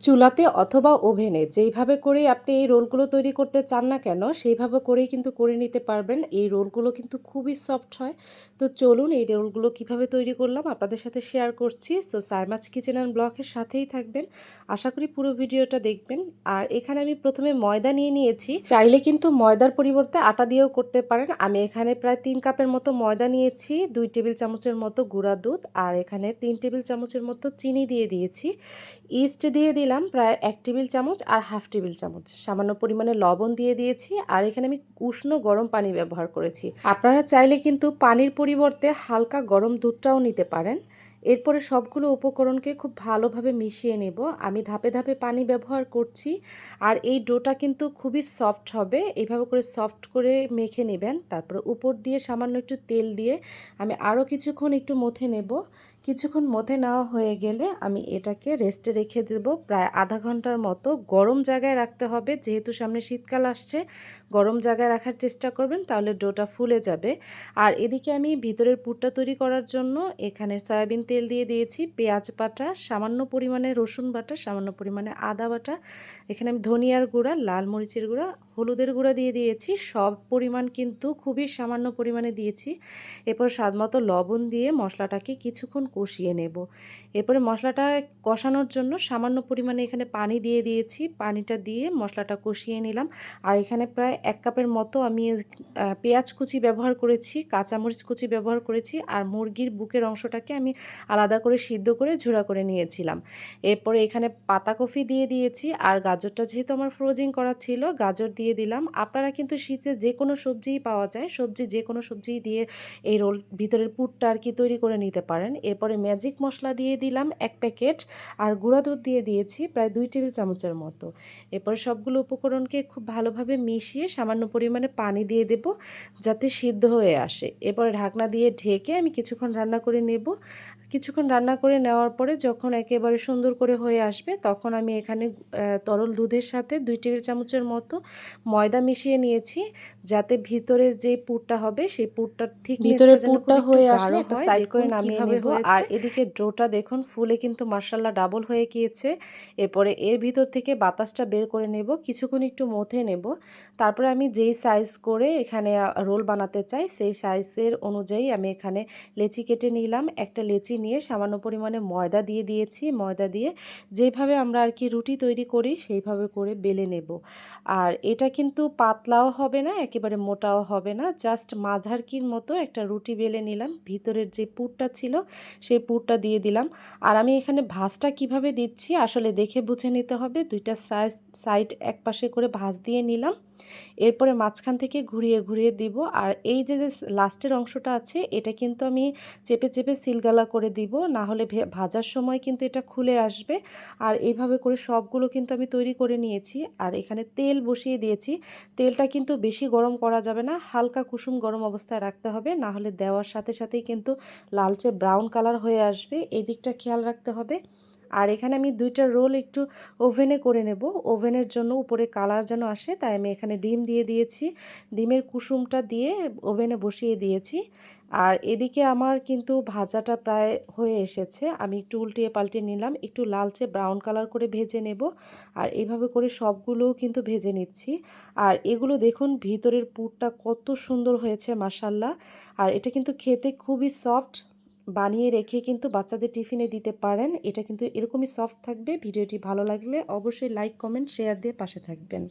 চুলাতে অথবা ওভেনে যেইভাবে করে আপনি এই রোলগুলো তৈরি করতে চান না কেন, সেইভাবে করেই কিন্তু করে নিতে পারবেন। এই রোলগুলো কিন্তু খুবই সফট হয়। তো চলুন এই রোলগুলো কীভাবে তৈরি করলাম আপনাদের সাথে শেয়ার করছি। সো সাইমাচ কিচেন অ্যান্ড ব্লকের সাথেই থাকবেন। আশা করি পুরো ভিডিওটা দেখবেন। আর এখানে আমি প্রথমে ময়দা নিয়ে নিয়েছি। চাইলে কিন্তু ময়দার পরিবর্তে আটা দিয়েও করতে পারেন। আমি এখানে প্রায় তিন কাপের মতো ময়দা নিয়েছি, দুই টেবিল চামচের মতো গুঁড়া দুধ, আর এখানে তিন টেবিল চামচের মতো চিনি দিয়ে দিয়েছি। ইস্ট দিয়ে দিলাম প্রায় এক টেবিল চামচ আর হাফ টেবিল চামচ। সামান্য পরিমাণে লবণ দিয়ে দিয়েছি আর এখানে আমি উষ্ণ গরম পানি ব্যবহার করেছি। আপনারা চাইলে কিন্তু পানির পরিবর্তে হালকা গরম দুধটাও নিতে পারেন। এরপরে সবগুলো উপকরণকে খুব ভালোভাবে মিশিয়ে নেব। আমি ধাপে ধাপে পানি ব্যবহার করছি। আর এই ডোটা কিন্তু খুবই সফট হবে। এইভাবে করে সফট করে মেখে নেবেন। তারপরে উপর দিয়ে সামান্য একটু তেল দিয়ে আমি আরও কিছুক্ষণ একটু মথে নেব। কিছুক্ষণ মধ্যে নেওয়া হয়ে গেলে আমি এটাকে রেস্টে রেখে দেব। প্রায় আধা ঘণ্টার মতো। গরম জায়গায় রাখতে হবে। যেহেতু সামনে শীতকাল আসছে, গরম জায়গায় রাখার চেষ্টা করবেন, তাহলে ডোটা ফুলে যাবে। আর এদিকে আমি ভিতরের পুরটা তৈরি করার জন্য এখানে সয়াবিন তেল দিয়ে দিয়েছি, পেঁয়াজ বাটা, সামান্য পরিমাণে রসুন বাটা, সামান্য পরিমাণে আদা বাটা। এখানে আমি ধনিয়ার গুঁড়া, লাল মরিচের গুঁড়া, হলুদের গুঁড়া দিয়ে দিয়েছি। সব পরিমাণ কিন্তু খুবই সামান্য পরিমাণে দিয়েছি। এরপর স্বাদ মতো লবণ দিয়ে মশলাটাকে কিছুক্ষণ কষিয়ে নেব। এরপরে মশলাটা কষানোর জন্য সামান্য পরিমাণে এখানে পানি দিয়ে দিয়েছি। পানিটা দিয়ে মশলাটা কষিয়ে নিলাম। আর এখানে প্রায় এক কাপের মতো আমি পেঁয়াজ কুচি ব্যবহার করেছি, কাঁচামরিচ কুচি ব্যবহার করেছি। আর মুরগির বুকের অংশটাকে আমি আলাদা করে সিদ্ধ করে ঝুড়া করে নিয়েছিলাম। এরপরে এখানে পাতাকপি দিয়ে দিয়েছি আর গাজরটা যেহেতু আমার ফ্রোজিং করা ছিল, গাজর দিয়ে দিলাম। আপনারা কিন্তু শীতে যে কোনো সবজিই পাওয়া যায়, সবজি যে কোনো সবজি দিয়ে এই রোল, ভিতরের পুরটা আর কি তৈরি করে নিতে পারেন। এরপরে ম্যাজিক মশলা দিয়ে দিলাম এক প্যাকেট আর গুঁড়া দুধ দিয়ে দিয়েছি প্রায় দুই টেবিল চামচের মতো। এরপরে সবগুলো উপকরণকে খুব ভালোভাবে মিশিয়ে সামান্য পরিমাণে পানি দিয়ে দেব যাতে সিদ্ধ হয়ে আসে। এরপরে ঢাকনা দিয়ে ঢেকে আমি কিছুক্ষণ রান্না করে নেব। কিছুক্ষণ রান্না করে নেওয়ার পরে যখন একেবারে সুন্দর করে হয়ে আসবে তখন আমি এখানে তরল দুধের সাথে দুই টেবিল চামচের মতো ময়দা মিশিয়ে নিয়েছি যাতে ভিতরের যে পুরটা হবে সেই পুরটা ঠিক ভিতরের পুরটা হয়ে আসলে একটা সাইড করে নামিয়ে নেব। আর এদিকে ডোটা দেখুন ফুলে কিন্তু মার্শাল্লাহ ডাবল হয়ে গিয়েছে। এরপরে এর ভিতর থেকে বাতাসটা বের করে নেব কিছুক্ষণ একটু মথে নেব। তারপরে আমি যেই সাইজ করে এখানে রোল বানাতে চাই সেই সাইজের অনুযায়ী আমি এখানে লেচি কেটে নিলাম। একটা লেচি নিয়ে সামান্য পরিমাণে ময়দা দিয়ে দিয়েছি। ময়দা দিয়ে যেভাবে আমরা আর কি রুটি তৈরি করি, সেইভাবে করে বেলে নেব। আর এটা কিন্তু পাতলাও হবে না, একেবারে মোটাও হবে না। জাস্ট মাঝারকির মতো একটা রুটি বেলে নিলাম। ভিতরের যে পুরটা ছিল, সেই পুরটা দিয়ে দিলাম। আর আমি এখানে ভাজটা কীভাবে দিচ্ছি, আসলে দেখে বুঝে নিতে হবে। দুইটা সাইজ, সাইড এক পাশে করে ভাজ দিয়ে নিলাম। এরপরে মাঝখান থেকে ঘুরিয়ে ঘুরিয়ে দিব। আর এই যে লাস্টের অংশটা আছে, এটা কিন্তু আমি চেপে চেপে সিলগালা করে দিব না হলে ভাজার সময় কিন্তু এটা খুলে আসবে। আর এইভাবে করে সবগুলো কিন্তু আমি তৈরি করে নিয়েছি। আর এখানে তেল বসিয়ে দিয়েছি। তেলটা কিন্তু বেশি গরম করা যাবে না। হালকা কুসুম গরম অবস্থায় রাখতে হবে। না হলে দেওয়ার সাথে সাথেই কিন্তু লালচে ব্রাউন কালার হয়ে আসবে। এই দিকটা খেয়াল রাখতে হবে। আর এখানে আমি দুইটা রোল একটু ওভেনে করে নেব। ওভেনের জন্য উপরে কালার যেন আসে, তাই আমি এখানে ডিম দিয়ে দিয়েছি। ডিমের কুসুমটা দিয়ে ওভেনে বসিয়ে দিয়েছি। আর এদিকে আমার কিন্তু ভাজাটা প্রায় হয়ে এসেছে। আমি একটু উল্টিয়ে পাল্টে নিলাম, একটু লালচে ব্রাউন কালার করে ভেজে নেব। আর এইভাবে করে সবগুলোও কিন্তু ভেজে নিচ্ছি। আর এগুলো দেখুন, ভিতরের পুরটা কত সুন্দর হয়েছে মাসাল্লাহ আর এটা কিন্তু খেতে খুবই সফট বানিয়ে রেখে কিন্তু বাচ্চাদের টিফিনে দিতে পারেন। এটা কিন্তু এরকমই সফট থাকবে। ভিডিওটি ভালো লাগলে অবশ্যই লাইক কমেন্ট শেয়ার দিয়ে পাশে থাকবেন।